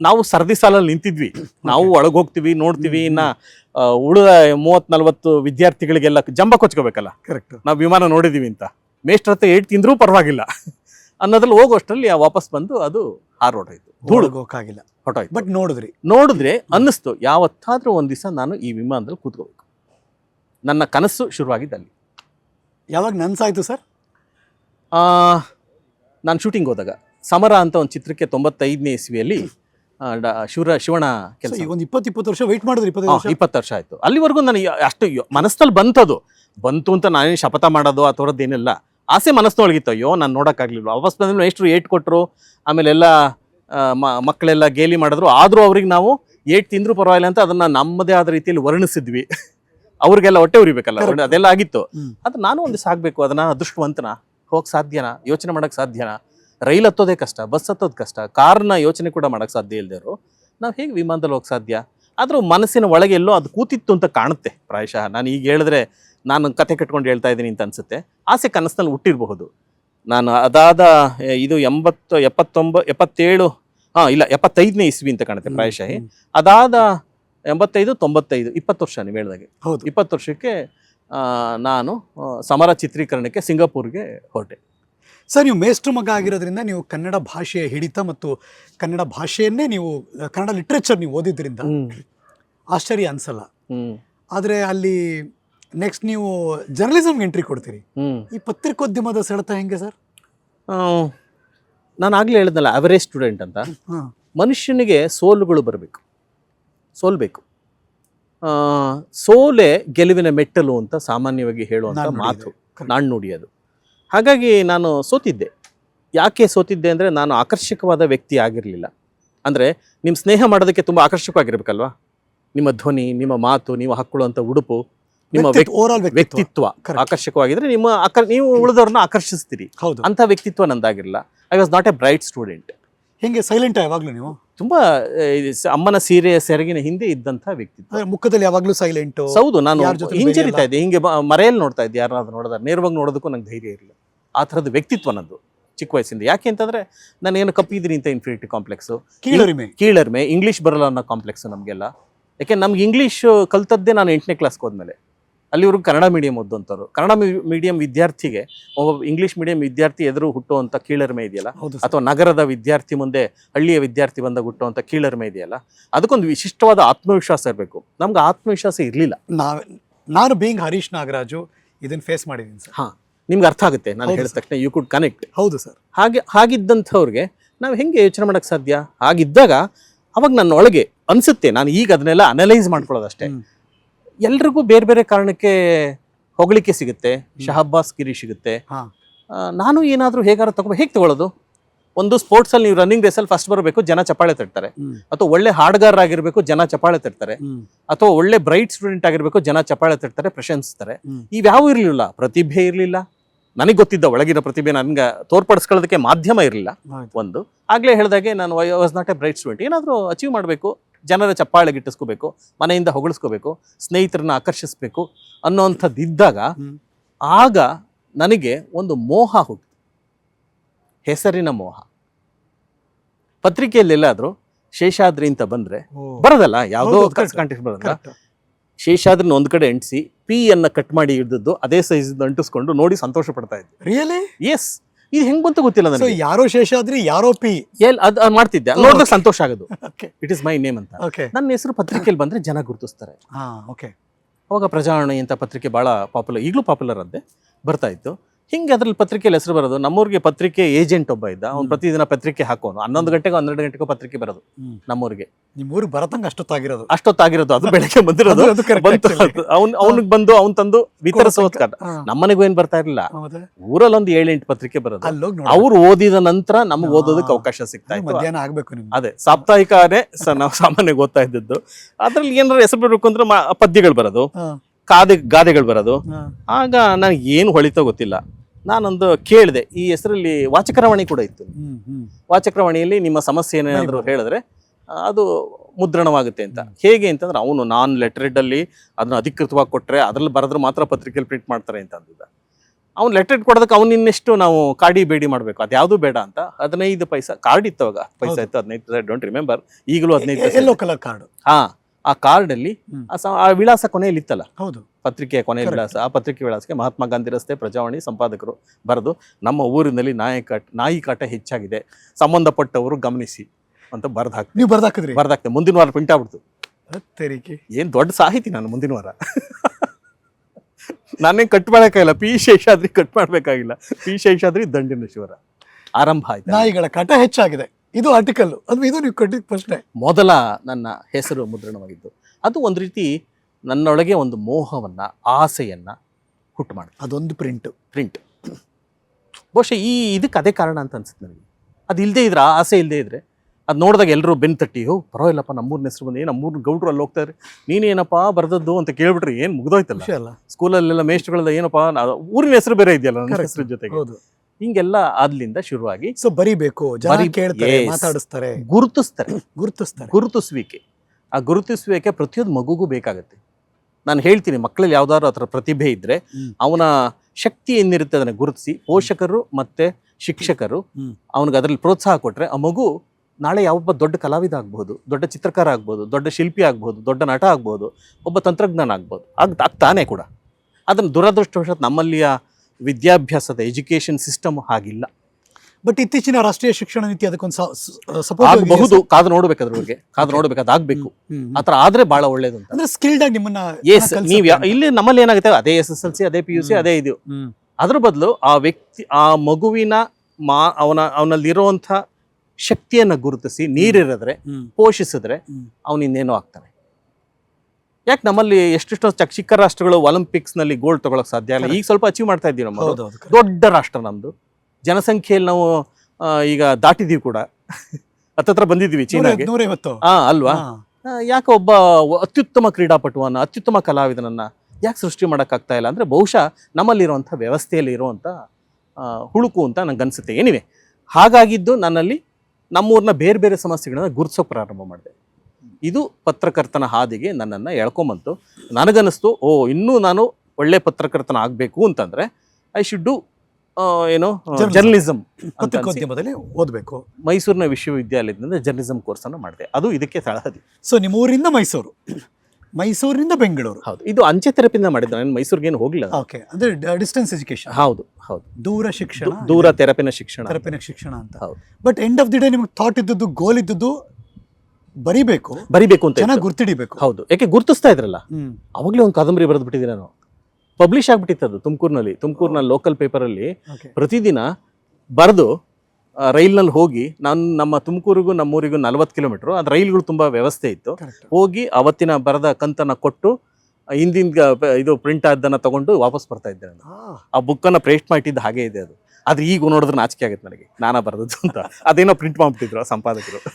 ನಾವು ಸರದಿ ಸಾಲಲ್ಲಿ ನಿಂತಿದ್ವಿ. ನಾವು ಒಳಗೆ ಹೋಗ್ತೀವಿ ನೋಡ್ತೀವಿ ಇನ್ನ ಉಳಿದ ಮೂವತ್ ನಲ್ವತ್ತು ವಿದ್ಯಾರ್ಥಿಗಳಿಗೆಲ್ಲ ಜಂಬ ಕೊಚ್ಕೋಬೇಕಲ್ಲ? ಕರೆಕ್ಟ್ ನಾವು ವಿಮಾನ ನೋಡಿದೀವಿ ಅಂತ. ಮೇಷ್ಟ್ರ ಹತ್ರ ಏಟ್ ತಿಂದ್ರೂ ಪರವಾಗಿಲ್ಲ. ಅನ್ನೋದ್ರಲ್ಲಿ ಹೋಗೋಷ್ಟರಲ್ಲಿ ವಾಪಸ್ ಬಂದು ಅದು ಹಾರೋಟಾಯ್ತು. ಧೂಳು. ಹೋಗಕ್ಕಾಗಿಲ್ಲ ಹೊಟ್ಟೋಯ್ತು ಬಟ್ ನೋಡಿದ್ರಿ. ನೋಡಿದ್ರೆ ಅನ್ನಿಸ್ತು ಯಾವತ್ತಾದ್ರೂ ಒಂದು ದಿವಸ ನಾನು ಈ ವಿಮಾನದಲ್ಲಿ ಕೂತ್ಕೋಬೇಕು. ನನ್ನ ಕನಸು ಶುರುವಾಗಿದ್ದಲ್ಲಿ. ಯಾವಾಗ ನನ್ಸಾಯ್ತು ಸರ್? ನಾನು ಶೂಟಿಂಗ್ ಹೋದಾಗ. ಸಮರ ಅಂತ ಒಂದು ಚಿತ್ರಕ್ಕೆ ತೊಂಬತ್ತೈದನೇ ಇಸ್ವಿಯಲ್ಲಿ ಶಿವರ ಶಿವಣ ಕೆಲಸ. ಈಗ ಒಂದು ಇಪ್ಪತ್ತು ಇಪ್ಪತ್ತು ವರ್ಷ ವೆಯ್ಟ್ ಮಾಡಿದ್ರಿ ಇಪ್ಪತ್ತು ವರ್ಷ? ಇಪ್ಪತ್ತು ವರ್ಷ ಆಯ್ತು. ಅಲ್ಲಿವರೆಗೂ ನನಗೆ ಅಷ್ಟು ಮನಸ್ಸಲ್ಲಿ ಬಂತದು. ಬಂತು ಅಂತ ನಾನೇನು ಶಪಥ ಮಾಡೋದು ಆ ಥರದ್ದೇನಿಲ್ಲ ಆಸೆ ಮನಸ್ಸಿನೊಳಗಿತ್ತು ಅಯ್ಯೋ ನಾನು ನೋಡೋಕ್ಕಾಗಲಿಲ್ಲ ವಾಪಸ್ ಬಂದ್ರೆ ಎಷ್ಟು ಏಟ್ ಕೊಟ್ಟರು ಆಮೇಲೆ ಎಲ್ಲ ಮಕ್ಕಳೆಲ್ಲ ಗೇಲಿ ಮಾಡಿದ್ರು. ಆದರೂ ಅವ್ರಿಗೆ ನಾವು ಏಟ್ ತಿಂದರೂ ಪರವಾಗಿಲ್ಲ ಅಂತ ಅದನ್ನ ನಮ್ಮದೇ ಆದ ರೀತಿಯಲ್ಲಿ ವರ್ಣಿಸಿದ್ವಿ. ಅವ್ರಿಗೆಲ್ಲ ಹೊಟ್ಟೆ ಉರಿಬೇಕಲ್ಲ. ಅದೆಲ್ಲ ಆಗಿತ್ತು. ಅದು ನಾನು ಒಂದು ಸಾಗಬೇಕು ಅದನ್ನ ಅದೃಷ್ಟವಂತನ ಹೋಗಕ್ಕೆ ಸಾಧ್ಯನಾ? ಯೋಚನೆ ಮಾಡೋಕ್ಕೆ ಸಾಧ್ಯನಾ? ರೈಲ್ ಹತ್ತೋದೇ ಕಷ್ಟ ಬಸ್ ಹತ್ತೋದು ಕಷ್ಟ ಕಾರ್ನ ಯೋಚನೆ ಕೂಡ ಮಾಡಕ್ ಸಾಧ್ಯ ಇಲ್ದೇರು ನಾವು ಹೇಗೆ ವಿಮಾನದಲ್ಲಿ ಹೋಗಕ್ ಸಾಧ್ಯ? ಆದರೂ ಮನಸ್ಸಿನ ಒಳಗೆ ಎಲ್ಲೋ ಅದು ಕೂತಿತ್ತು ಅಂತ ಕಾಣುತ್ತೆ ಪ್ರಾಯಶಃ. ನಾನು ಈಗ ಹೇಳಿದ್ರೆ ನಾನು ಕತೆ ಕಟ್ಕೊಂಡು ಹೇಳ್ತಾ ಇದ್ದೀನಿ ಅಂತ ಅನ್ಸುತ್ತೆ. ಆಸೆ ಕನಸಿನಲ್ಲಿ ಹುಟ್ಟಿರಬಹುದು. ನಾನು ಅದಾದ ಇದು ಎಂಬತ್ತು ಎಪ್ಪತ್ತೊಂಬ ಎಪ್ಪತ್ತೇಳು ಹಾ ಇಲ್ಲ ಎಪ್ಪತ್ತೈದನೇ ಇಸ್ವಿ ಅಂತ ಕಾಣುತ್ತೆ ಪ್ರಾಯಶಃ. ಅದಾದ ಎಂಬತ್ತೈದು ತೊಂಬತ್ತೈದು ಇಪ್ಪತ್ತು ವರ್ಷ ನೀವು ಹೇಳಿದಾಗೆ. ಹೌದು. ಇಪ್ಪತ್ತು ವರ್ಷಕ್ಕೆ ನಾನು ಸಮರ ಚಿತ್ರೀಕರಣಕ್ಕೆ ಸಿಂಗಾಪುರ್ಗೆ ಹೊರಟೆ. ಸರ್ ನೀವು ಮೇಷ್ಟ್ರ ಮಗ ಆಗಿರೋದ್ರಿಂದ ನೀವು ಕನ್ನಡ ಭಾಷೆಯ ಹಿಡಿತ ಮತ್ತು ಕನ್ನಡ ಭಾಷೆಯನ್ನೇ ನೀವು ಕನ್ನಡ ಲಿಟ್ರೇಚರ್ ನೀವು ಓದಿದ್ರಿಂದ ಆಶ್ಚರ್ಯ ಅನ್ಸಲ್ಲ. ಆದ್ರೆ ಅಲ್ಲಿ ನೆಕ್ಸ್ಟ್ ನೀವು ಜರ್ನಲಿಸಮ್ಗೆ ಎಂಟ್ರಿ ಕೊಡ್ತೀರಿ. ಈ ಪತ್ರಿಕೋದ್ಯಮದ ಸೆಳೆತ ಹೆಂಗೆ ಸರ್? ನಾನು ಆಗಲೇ ಹೇಳಿದ್ನಲ್ಲ ಅವರೇಜ್ ಸ್ಟೂಡೆಂಟ್ ಅಂತ. ಹಾ. ಮನುಷ್ಯನಿಗೆ ಸೋಲುಗಳು ಬರಬೇಕು. ಸೋಲ್ಬೇಕು. ಸೋಲೆ ಗೆಲುವಿನ ಮೆಟ್ಟಲು ಅಂತ ಸಾಮಾನ್ಯವಾಗಿ ಹೇಳುವಂಥ ಮಾತು. ನಾಣ್ಣುಡಿ ಅದು ಹಾಗಾಗಿ ನಾನು ಸೋತಿದ್ದೆ. ಯಾಕೆ ಸೋತಿದ್ದೆ ಅಂದರೆ ನಾನು ಆಕರ್ಷಕವಾದ ವ್ಯಕ್ತಿ ಆಗಿರಲಿಲ್ಲ. ಅಂದರೆ ನಿಮ್ಮ ಸ್ನೇಹ ಮಾಡೋದಕ್ಕೆ ತುಂಬ ಆಕರ್ಷಕವಾಗಿರ್ಬೇಕಲ್ವಾ? ನಿಮ್ಮ ಧ್ವನಿ ನಿಮ್ಮ ಮಾತು ನೀವು ಹಾಕ್ಕೊಳ್ಳುವಂಥ ಉಡುಪು ನಿಮ್ಮ ವ್ಯಕ್ತಿತ್ವ ಆಕರ್ಷಕವಾಗಿದ್ರೆ ನಿಮ್ಮ ಆಕರ್ ನೀವು ಉಳಿದವ್ರನ್ನ ಆಕರ್ಷಿಸ್ತೀರಿ. ಹೌದು. ಅಂಥ ವ್ಯಕ್ತಿತ್ವ ನಂದಾಗಿರಲಿಲ್ಲ I was not a bright student ಹೆಂಗೆ ಸೈಲೆಂಟ್ ಯಾವಾಗ್ಲೂ ನೀವು? ತುಂಬಾ ಅಮ್ಮನ ಸೀರೆ ಸೆರಗಿನ ಹಿಂದೆ ಇದ್ದಂಥ ವ್ಯಕ್ತಿ. ಮುಖದಲ್ಲಿ ಯಾವಾಗ್ಲೂ ಸೈಲೆಂಟ್ ಹೌದು ನಾನು ಹಿಂಜರಿತಾ ಇದ್ದೆ. ಹಿಂಗೆ ಮರೆಯಲ್ಲಿ ನೋಡ್ತಾ ಇದ್ದೆ ಯಾರಾದ್ರೂ ನೋಡಿದ್ರೆ. ನೇರವಾಗಿ ನೋಡೋದಕ್ಕೂ ನಂಗೆ ಧೈರ್ಯ ಇರಲಿಲ್ಲ. ಆ ಥರದ ವ್ಯಕ್ತಿತ್ವ ನಂದು ಚಿಕ್ಕ ವಯಸ್ಸಿಂದ. ಯಾಕೆ ಅಂತಂದ್ರೆ ನಾನು ಏನು ಕಪ್ಪಿದ್ದೀನಿ ಅಂತ ಇನ್ಫಿನಿಟಿ ಕಾಂಪ್ಲೆಕ್ಸು ಕೀಳರಿಮೆ. ಕೀಳರಿಮೆ. ಇಂಗ್ಲೀಷ್ ಬರಲ್ಲ ಅನ್ನೋ ಕಾಂಪ್ಲೆಕ್ಸ್ ನಮಗೆಲ್ಲ. ಯಾಕೆ ನಮ್ಗೆ ಇಂಗ್ಲೀಷ್ ಕಲ್ತದ್ದೇ ನಾನು ಎಂಟನೇ ಕ್ಲಾಸ್ಗೆ ಹೋದ್ಮೇಲೆ. ಅಲ್ಲಿವರೆಗೂ ಕನ್ನಡ ಮೀಡಿಯಂ ಓದುವಂಥವ್ರು ಕನ್ನಡ ಮೀಡಿಯಂ ವಿದ್ಯಾರ್ಥಿಗೆ ಒಬ್ಬ ಇಂಗ್ಲೀಷ್ ಮೀಡಿಯಂ ವಿದ್ಯಾರ್ಥಿ ಎದುರು ಹುಟ್ಟುವಂಥ ಕೀಳರಿಮೆ ಇದೆಯಲ್ಲ? ಅಥವಾ ನಗರದ ವಿದ್ಯಾರ್ಥಿ ಮುಂದೆ ಹಳ್ಳಿಯ ವಿದ್ಯಾರ್ಥಿ ಬಂದಾಗ ಹುಟ್ಟುವಂಥ ಕೀಳರಿಮೆ ಇದೆಯಲ್ಲ? ಅದಕ್ಕೊಂದು ವಿಶಿಷ್ಟವಾದ ಆತ್ಮವಿಶ್ವಾಸ ಇರಬೇಕು. ನಮ್ಗೆ ಆತ್ಮವಿಶ್ವಾಸ ಇರಲಿಲ್ಲ. ನಾವ್ ನಾನು ಬೀಂಗ್ ಹರೀಶ್ ನಾಗರಾಜು ಇದನ್ನು ಫೇಸ್ ಮಾಡಿದ್ದೀನಿ ಸರ್. ಹಾ ನಿಮ್ಗೆ ಅರ್ಥ ಆಗುತ್ತೆ ನಾನು ಹೇಳಿದ ತಕ್ಷಣ ಯು ಕುಡ್ ಕನೆಕ್ಟ್ ಹೌದು ಸರ್. ಹಾಗೆ ಹಾಗಿದ್ದಂಥವ್ರಿಗೆ ನಾವು ಹೆಂಗೆ ಯೋಚನೆ ಮಾಡೋಕ್ಕೆ ಸಾಧ್ಯ? ಹಾಗಿದ್ದಾಗ ಅವಾಗ ನನ್ನೊಳಗೆ ಅನಿಸುತ್ತೆ ನಾನು ಈಗ ಅದನ್ನೆಲ್ಲ ಅನಲೈಸ್ ಮಾಡ್ಕೊಳ್ಳೋದಷ್ಟೇ. ಎಲ್ರಿಗೂ ಬೇರೆ ಬೇರೆ ಕಾರಣಕ್ಕೆ ಹೊಗಳಿಕೆ ಸಿಗುತ್ತೆ ಶಹಬ್ಬಾಸ್ ಗಿರಿ ಸಿಗುತ್ತೆ. ಆ, ನಾನು ಏನಾದರೂ ಹೇಗಾರು ತಗೋ ಹೇಗೆ ತಗೊಳ್ಳೋದು? ಒಂದು ಸ್ಪೋರ್ಟ್ಸಲ್ಲಿ ನೀವು ರನ್ನಿಂಗ್ ರೇಸಲ್ಲಿ ಫಸ್ಟ್ ಬರಬೇಕು ಜನ ಚಪಾಳೆ ತಟ್ತಾರೆ ಅಥವಾ ಒಳ್ಳೆ ಹಾಡುಗಾರರಾಗಿರ್ಬೇಕು ಜನ ಚಪಾಳೆ ತಟ್ತಾರೆ ಅಥವಾ ಒಳ್ಳೆ ಬ್ರೈಟ್ ಸ್ಟೂಡೆಂಟ್ ಆಗಿರ್ಬೇಕು ಜನ ಚಪಾಳೆ ತಟ್ತಾರೆ ಪ್ರಶಂಸಿಸ್ತಾರೆ. ಇವ್ಯಾವೂ ಇರಲಿಲ್ಲ ಪ್ರತಿಭೆ ಇರಲಿಲ್ಲ. ನನಗೆ ಗೊತ್ತಿದ್ದ ಒಳಗಿನ ಪ್ರತಿಭೆ ನನ್ಗೆ ತೋರ್ಪಡಿಸ್ಕೊಳ್ಳೋದಕ್ಕೆ ಮಾಧ್ಯಮ ಇರಲಿಲ್ಲ. ಒಂದು. ಆಗಲೇ ಹೇಳಿದಾಗೆ ನಾನು was not a bright student ಏನಾದರೂ ಅಚೀವ್ ಮಾಡಬೇಕು. ಜನರ ಚಪ್ಪಾಳೆ ಗಿಟ್ಟಿಸ್ಕೋಬೇಕು ಮನೆಯಿಂದ ಹೊಗಳಿಸ್ಕೋಬೇಕು ಸ್ನೇಹಿತರನ್ನ ಆಕರ್ಷಿಸ್ಬೇಕು ಅನ್ನೋಂಥದ್ದು ಇದ್ದಾಗ ಆಗ ನನಗೆ ಒಂದು ಮೋಹ ಹುಟ್ಟಿತು ಹೆಸರಿನ ಮೋಹ. ಪತ್ರಿಕೆಯಲ್ಲಿ ಎಲ್ಲಾದರೂ ಶೇಷಾದ್ರಿ ಅಂತ ಬಂದ್ರೆ. ಬರೋದಲ್ಲ ಯಾವುದೋ. ಕಾಂಟೆಕ್ಟ್ ಬರೋದಲ್ಲ. ಶೇಷಾದ್ರಿನ ಒಂದು ಕಡೆ ಎಂಟಿಸಿ ಪಿ ಅನ್ನ ಕಟ್ ಮಾಡಿ ಹಿಡಿದದ್ದು ಅದೇ ಸೈಜ್ ಅಂಟಿಸ್ಕೊಂಡು ನೋಡಿ ಸಂತೋಷ ಪಡ್ತಾ ಇದ್ದೆ. ರಿಯಲಿ ಎಸ್ ಇದು ಹೆಂಗ್ ಬಂತು ಗೊತ್ತಿಲ್ಲ ನನಗೆ. ಯಾರೋ ಆದ್ರೆ ಯಾರೋ ಪಿ. ಎಲ್ ಅದ್ ಅದ್ ಮಾಡ್ತಿದ್ದೆ. ನೋಡಿದ್ರೆ ನೋಡಿದಾಗ ಸಂತೋಷ ಆಗೋದು. ಇಟ್ ಇಸ್ ಮೈ ನೇಮ್ ಅಂತ. ನನ್ನ ಹೆಸರು ಪತ್ರಿಕೆಯಲ್ಲಿ ಬಂದ್ರೆ ಜನ ಗುರುತಿಸ್ತಾರೆ. ಓಕೆ ಅವಾಗ ಪ್ರಜಾವಾಣಿ ಅಂತ ಪತ್ರಿಕೆ ಬಹಳ ಪಾಪ್ಯುಲರ್ ಈಗಲೂ ಪಾಪ್ಯುಲರ್ ಅಂತೆ. ಬರ್ತಾ ಇತ್ತು. ಹಿಂಗೆ ಅದ್ರಲ್ಲಿ ಪತ್ರಿಕೆಯಲ್ಲಿ ಹೆಸರು ಬರೋದು. ನಮ್ಮೂರಿಗೆ ಪತ್ರಿಕೆ ಏಜೆಂಟ್ ಒಬ್ಬ ಇದ್ದ. ಅವ್ನು ಪ್ರತಿದಿನ ಪತ್ರಿಕೆ ಹಾಕೋನು ಹನ್ನೊಂದು ಗಂಟೆಗೆ ಹನ್ನೆರಡು ಗಂಟೆಗೂ ಪತ್ರಿಕೆ ಬರೋದು. ನಮ್ಮೂರಿಗೆ. ನಿಮ್ಮ ಊರಿಗೆ ಬರತಂಗ ಅಷ್ಟೊತ್ತಾಗಿರೋದು. ಅಷ್ಟೊತ್ತಾಗಿರೋದು. ಅದು ಬೆಳಗ್ಗೆ ಬಂದಿರೋದು. ಬಂತು ಅವ್ನು ಅವ್ನ್ ಅವ್ನಿಗೆ ಬಂದು ಅವ್ನ್ ತಂದು ವಿತರಿಸೋದ್ ಹಾ. ನಮ್ಮನೆಗೂ ಏನ್ ಬರ್ತಾ ಇರಲಿಲ್ಲ? ಊರಲ್ಲಿ ಒಂದು ಏಳೆಂಟು ಪತ್ರಿಕೆ ಬರೋದು. ಅವ್ರು ಓದಿದ ನಂತರ ನಮ್ಗೆ. ಓದೋದಕ್ಕೆ ಅವಕಾಶ ಸಿಗ್ತಾ ಇತ್ತು. ಮಧ್ಯಾಹ್ನ ಆಗ್ಬೇಕು ಅದೇ. ಸಾಪ್ತಾಹಿಕನೇ ನಾವು ಸಾಮಾನ್ಯ ಓದ್ತಾ ಇದ್ದದ್ದು. ಅದ್ರಲ್ಲಿ ಏನಾರ ಹೆಸರು ಬಿಡಬೇಕು ಅಂದ್ರೆ ಪದ್ಯಗಳು ಬರೋದು. ಕಾದೆ ಗಾದೆಗಳು ಬರೋದು. ಆಗ ನನಗೆ ಏನು ಹೊಳಿತೋ ಗೊತ್ತಿಲ್ಲ. ನಾನೊಂದು ಕೇಳಿದೆ ಈ ಹೆಸರಲ್ಲಿ ವಾಚಕರವಾಣಿ ಕೂಡ ಇತ್ತು. ವಾಚಕರವಾಣಿಯಲ್ಲಿ ನಿಮ್ಮ ಸಮಸ್ಯೆ ಏನಾದರೂ ಹೇಳಿದ್ರೆ ಅದು ಮುದ್ರಣವಾಗುತ್ತೆ ಅಂತ. ಹೇಗೆ ಅಂತಂದ್ರೆ ಅವನು ನಾನ್ ಲೆಟರ್ಡ್ ಅಲ್ಲಿ ಅದನ್ನ ಅಧಿಕೃತವಾಗಿ ಕೊಟ್ರೆ ಅದರಲ್ಲಿ ಬರೆದ್ರೆ ಮಾತ್ರ ಪತ್ರಿಕೆಯಲ್ಲಿ ಪ್ರಿಂಟ್ ಮಾಡ್ತಾರೆ ಅಂತ ಅಂದಿದ್ದ. ಅವ್ನು ಲೆಟ್ರೇಟ್ ಕೊಡೋದಕ್ಕೆ ಅವ್ನು ಇನ್ನೆಷ್ಟು ನಾವು ಕಾಡಿ ಬೇಡಿ ಮಾಡಬೇಕು. ಅದ್ಯಾವುದು ಬೇಡ ಅಂತ. ಹದಿನೈದು ಪೈಸಾ ಕಾರ್ಡ್ ಇತ್ತು ಅವಾಗ. ಪೈಸಾ. ಇತ್ತು ಹದಿನೈದು ಪೈಸಾ ಡೋಂಟ್ ರಿಮೆಂಬರ್ ಈಗಲೂ ಹದಿನೈದು ಪೈಸಾ ಕಲರ್ ಕಾರ್ಡ್ ಹಾ. ಆ ಕಾರ್ಡಲ್ಲಿ ಅಲ್ಲಿ ಆ ಆ ವಿಳಾಸ ಕೊನೆಯಲ್ಲಿ ಇತ್ತಲ್ಲ? ಹೌದು. ಪತ್ರಿಕೆಯ ಕೊನೆಯ. ವಿಳಾಸ. ಆ ಪತ್ರಿಕೆ ವಿಳಾಸಕ್ಕೆ ಮಹಾತ್ಮ ಗಾಂಧಿ ರಸ್ತೆ ಪ್ರಜಾವಾಣಿ ಸಂಪಾದಕರು ಬರೆದು ನಮ್ಮ ಊರಿನಲ್ಲಿ ನಾಯಿ ಕಾಟ ನಾಯಿ ಕಾಟ ಹೆಚ್ಚಾಗಿದೆ. ಸಂಬಂಧಪಟ್ಟವರು ಗಮನಿಸಿ ಅಂತ ಬರ್ದು ನೀವು ಬರ್ದಾಕಿದ್ರಿ? ಬರ್ದಾಕ್ತೆ ಮುಂದಿನ ವಾರ ಪ್ರಿಂಟ್ ಆಗ್ಬಿಡ್ತು. ತೆರಿಗೆ ಏನ್ ದೊಡ್ಡ ಸಾಹಿತಿ ನಾನು ಮುಂದಿನ ವಾರ. ನಾನೇನ್ ಕಟ್ ಮಾಡಕ್ಕಾಗಿಲ್ಲ ಪಿ. ಶೇಷಾದ್ರಿ ಕಟ್ ಮಾಡಬೇಕಾಗಿಲ್ಲ. ಪಿ. ಶೇಷಾದ್ರಿ ದಂಡಿನ ಶಿವರ. ಆರಂಭ ಆಯ್ತು? ನಾಯಿಗಳ ಕಾಟ ಹೆಚ್ಚಾಗಿದೆ. ಇದು ಆರ್ಟಿಕಲ್ ಅದು ಇದು ನೀವು ಕಟ್ಟಿದ ಪ್ರಶ್ನೆ. ಮೊದಲ ನನ್ನ ಹೆಸರು ಮುದ್ರಣವಾಗಿದ್ದು. ಅದು ಒಂದು ರೀತಿ ನನ್ನೊಳಗೆ ಒಂದು ಮೋಹವನ್ನ ಆಸೆಯನ್ನ ಹುಟ್ಟು ಮಾಡಿ ಅದೊಂದು ಪ್ರಿಂಟ್ ಪ್ರಿಂಟ್ ಬಹುಶಃ ಈ ಇದಕ್ಕೆ ಅದೇ ಕಾರಣ ಅಂತ ಅನ್ಸುತ್ತೆ ನನಗೆ. ಅದು ಇಲ್ಲದೇ ಇದ್ರೆ ಆ ಆಸೆ ಇಲ್ಲದೇ ಇದ್ರೆ ಅದು ನೋಡಿದಾಗ ಎಲ್ಲರೂ ಬೆನ್ ತಟ್ಟಿ ಹೋ ಪರವಾಗಿಲ್ಲಪ್ಪ ನಮ್ಮೂರಿನ ಹೆಸರು ಬಂದು ನಮ್ಮೂರು ಗೌಡ್ರು ಅಲ್ಲಿ ಹೋಗ್ತಾ ಇದ್ರೆ ನೀನೇನಪ್ಪ ಬರ್ದದ್ದು? ಅಂತ ಕೇಳ್ಬಿಟ್ರಿ ಏನು ಮುಗಿದೋಯ್ತಲ್ಲ. ಸ್ಕೂಲಲ್ಲೆಲ್ಲ ಮೇಷ್ಟ್ಗಳೆಲ್ಲ ಏನಪ್ಪ ಊರಿನ ಹೆಸರು ಬೇರೆ ಇದೆಯಲ್ಲ ನನ್ನ. ಹೆಸರು ಜೊತೆಗೆ. ಹೌದು. ಹಿಂಗೆಲ್ಲ ಅದ್ಲಿಂದ ಶುರುವಾಗಿ ಸೊ ಬರಿಬೇಕು ಜನ ಬರಿ- ಕೇಳ್ತಾರೆ Yes. ಮಾತಾಡಿಸ್ತಾರೆ. ಗುರುತಿಸ್ತಾರೆ. ಗುರುತಿಸ್ತಾರೆ. ಗುರುತಿಸುವಿಕೆ. ಆ ಗುರುತಿಸುವಿಕೆ ಪ್ರತಿಯೊಂದು ಮಗುಗೂ ಬೇಕಾಗತ್ತೆ. ನಾನು ಹೇಳ್ತೀನಿ ಮಕ್ಕಳಲ್ಲಿ ಯಾವ್ದಾದ್ರು ಆ ಥರ ಪ್ರತಿಭೆ ಇದ್ರೆ ಹ್ಮ್. ಅವನ ಶಕ್ತಿ ಏನಿರುತ್ತೆ ಅದನ್ನ ಗುರುತಿಸಿ. ಪೋಷಕರು ಮತ್ತೆ ಶಿಕ್ಷಕರು ಹ್ಮ್. ಅವನಿಗೆ ಅದರಲ್ಲಿ ಪ್ರೋತ್ಸಾಹ ಕೊಟ್ರೆ ಆ ಮಗು ನಾಳೆ ಯಾವೊಬ್ಬ ದೊಡ್ಡ ಕಲಾವಿದ ಆಗ್ಬೋದು ದೊಡ್ಡ ಚಿತ್ರಕಾರ ಆಗ್ಬೋದು ದೊಡ್ಡ ಶಿಲ್ಪಿ ಆಗ್ಬೋದು ದೊಡ್ಡ ನಟ ಆಗ್ಬೋದು ಒಬ್ಬ ತಂತ್ರಜ್ಞಾನ ಆಗ್ಬೋದು. ಆಗ್ ಆಗ್ತಾನೆ ಕೂಡ. ಅದನ್ನು ದುರದೃಷ್ಟವಶಾತ್ ನಮ್ಮಲ್ಲಿಯ ವಿದ್ಯಾಭ್ಯಾಸದ ಎಜುಕೇಶನ್ ಸಿಸ್ಟಮ್ ಹಾಗಿಲ್ಲ. ಬಟ್ ಇತ್ತೀಚಿನ ರಾಷ್ಟ್ರೀಯ ಶಿಕ್ಷಣ ನೀತಿ ಅದಕ್ಕೊಂದು ಸಪೋರ್ಟ್ ಆಗಬಹುದು ಕಾದು ನೋಡ್ಬೇಕು ಅದ್ರ ಬಗ್ಗೆ ಕಾದು ನೋಡ್ಬೇಕು ಅದಾಗಬೇಕು ಆ ಥರ ಆದ್ರೆ ಬಹಳ ಒಳ್ಳೇದು ಅಂತ. ಅಂದ್ರೆ ಸ್ಕಿಲ್ಡ್ ಆಗಿ ನಿಮ್ಮನ್ನ ಎಸ್ ನೀವು ಇಲ್ಲಿ ನಮ್ಮಲ್ಲಿ ಏನಾಗುತ್ತೆ ಅದೇ ಎಸ್ ಎಸ್ ಎಲ್ ಸಿ ಅದೇ ಪಿ ಯು ಸಿ ಅದೇ ಇದು. ಅದ್ರ ಬದಲು ಆ ವ್ಯಕ್ತಿ ಆ ಮಗುವಿನ ಮಾ ಅವನ ಅವನಲ್ಲಿರುವಂಥ ಶಕ್ತಿಯನ್ನು ಗುರುತಿಸಿ ನೀರಿರಿದ್ರೆ ಪೋಷಿಸಿದ್ರೆ ಅವನಿಂದೇನೋ ಅವನು ಇನ್ನೇನೋ ಆಗ್ತಾನೆ. ಯಾಕೆ ನಮ್ಮಲ್ಲಿ ಎಷ್ಟೆಷ್ಟೋ ಚಕ್ ಚಿಕ್ಕ ರಾಷ್ಟ್ರಗಳು ಒಲಿಂಪಿಕ್ಸ್ನಲ್ಲಿ ಗೋಲ್ಡ್ ತಗೊಳಕ್ ಸಾಧ್ಯ ಇಲ್ಲ. ಈಗ ಸ್ವಲ್ಪ ಅಚೀವ್ ಮಾಡ್ತಾ ಇದ್ದೀವಿ ನಮ್ಮ ದೊಡ್ಡ ರಾಷ್ಟ್ರ ನಮ್ದು. ಜನಸಂಖ್ಯೆಯಲ್ಲಿ ನಾವು ಈಗ ದಾಟಿದೀವಿ ಕೂಡ. ಹತ್ತತ್ರ ಬಂದಿದ್ದೀವಿ ಚೀನಾಗೆ. ಹಾ. ಅಲ್ವಾ. ಯಾಕೆ ಒಬ್ಬ ಅತ್ಯುತ್ತಮ ಕ್ರೀಡಾಪಟುವನ್ನ ಅತ್ಯುತ್ತಮ ಕಲಾವಿದನನ್ನ ಯಾಕೆ ಸೃಷ್ಟಿ ಮಾಡೋಕ್ಕಾಗ್ತಾ ಇಲ್ಲ ಅಂದ್ರೆ ಬಹುಶಃ ನಮ್ಮಲ್ಲಿರುವಂಥ ವ್ಯವಸ್ಥೆಯಲ್ಲಿ ಇರುವಂತ ಹುಳುಕು ಅಂತ ನಂಗೆ ಅನ್ಸುತ್ತೆ. ಏನಿವೆ ಹಾಗಾಗಿದ್ದು ನನ್ನಲ್ಲಿ ನಮ್ಮೂರಿನ ಬೇರೆ ಬೇರೆ ಸಮಸ್ಯೆಗಳನ್ನ ಗುರುತಿಸೋಕೆ ಪ್ರಾರಂಭ ಮಾಡಿದೆ. ಇದು ಪತ್ರಕರ್ತನ ಹಾದಿಗೆ ನನ್ನನ್ನು ಎಳ್ಕೊಂಬಂತು. ನನಗನ್ನಿಸ್ತು ಓ ಇನ್ನೂ ನಾನು ಒಳ್ಳೆ ಪತ್ರಕರ್ತನ ಆಗಬೇಕು ಅಂತಂದರೆ ಐ ಶುಡ್ ಡು ಏನು. ಜರ್ನಲಿಸಮ್ ಪತ್ರಿಕೋದ್ಯಮದಲ್ಲಿ ಓದಬೇಕು. ಮೈಸೂರಿನ ವಿಶ್ವವಿದ್ಯಾಲಯದಿಂದ ಜರ್ನಲಿಸಮ್ ಕೋರ್ಸನ್ನು ಮಾಡಿದೆ. ಅದು ಇದಕ್ಕೆ ತಳಹದಿ ಸೊ ನಿಮ್ಮ ಊರಿಂದ ಮೈಸೂರು. ಮೈಸೂರಿನಿಂದ ಬೆಂಗಳೂರು. ಹೌದು. ಇದು ಅಂಚೆ ತೆರಪಿಂದ ಮಾಡಿದ್ದು. ನಾನು ಮೈಸೂರಿಗೆ ಏನು ಹೋಗಿಲ್ಲ. ಓಕೆ ಅಂದರೆ ಡಿಸ್ಟೆನ್ಸ್ ಎಜುಕೇಶನ್ ಹೌದು ಹೌದು. ದೂರ ಶಿಕ್ಷಣ ದೂರ ಥೆರಪಿನ ಶಿಕ್ಷಣ. ಥೆರಪಿನ ಶಿಕ್ಷಣ ಅಂತ. ಹೌದು. But end of the day ನಿಮ್ಗೆ ಥಾಟ್ ಇದ್ದದ್ದು ಗೋಲ್ ಇದ್ದದ್ದು ಬರಿಬೇಕು ಬರಿಬೇಕು ಅಂತ ಚೆನ್ನಾಗಿ. ಗುರ್ತಿಡಿಬೇಕು. ಹೌದು. ಯಾಕೆ ಗುರ್ತಿಸ್ತಾ ಇದ್ರಲ್ಲ? ಅವಾಗ್ಲೇ ಒಂದು ಕಾದಂಬರಿ ಬರೆದು ಬಿಟ್ಟಿದ್ದೀನಿ ನಾನು. ಪಬ್ಲಿಷ್ ಆಗ್ಬಿಟ್ಟಿತ್ತು ಅದು ತುಮಕೂರಿನಲ್ಲಿ. ತುಮಕೂರಿನ ಲೋಕಲ್ ಪೇಪರಲ್ಲಿ ಪ್ರತಿದಿನ ಬರೆದು ರೈಲ್ನಲ್ಲಿ ಹೋಗಿ ನಾನು ನಮ್ಮ ತುಮಕೂರಿಗೂ ನಮ್ಮೂರಿಗೂ ನಲ್ವತ್ತು ಕಿಲೋಮೀಟ್ರು ಅದು ರೈಲ್ಗಳು ತುಂಬ ವ್ಯವಸ್ಥೆ ಇತ್ತು. ಹೋಗಿ ಅವತ್ತಿನ ಬರೆದ ಕಂತನ್ನು ಕೊಟ್ಟು ಹಿಂದಿನ ಇದು ಪ್ರಿಂಟ್ ಆದ್ದನ್ನು ತಗೊಂಡು ವಾಪಸ್ ಬರ್ತಾ ಇದ್ದೆ ನಾನು. ಆ ಬುಕ್ಕನ್ನು ಪ್ರೇಸ್ಟ್ ಮಾಡಿಟ್ಟಿದ್ದು ಹಾಗೆ ಇದೆ ಅದು. ಆದ್ರೆ ಈಗ ನೋಡಿದ್ರೆ ನಾಚಿಕೆ ಆಗುತ್ತೆ ನನಗೆ. ನಾನಾ ಬರೆದದ್ದು ಅಂತ. ಅದೇನೋ ಪ್ರಿಂಟ್ ಮಾಡ್ಬಿಟ್ಟಿದ್ರು ಸಂಪಾದಕರು.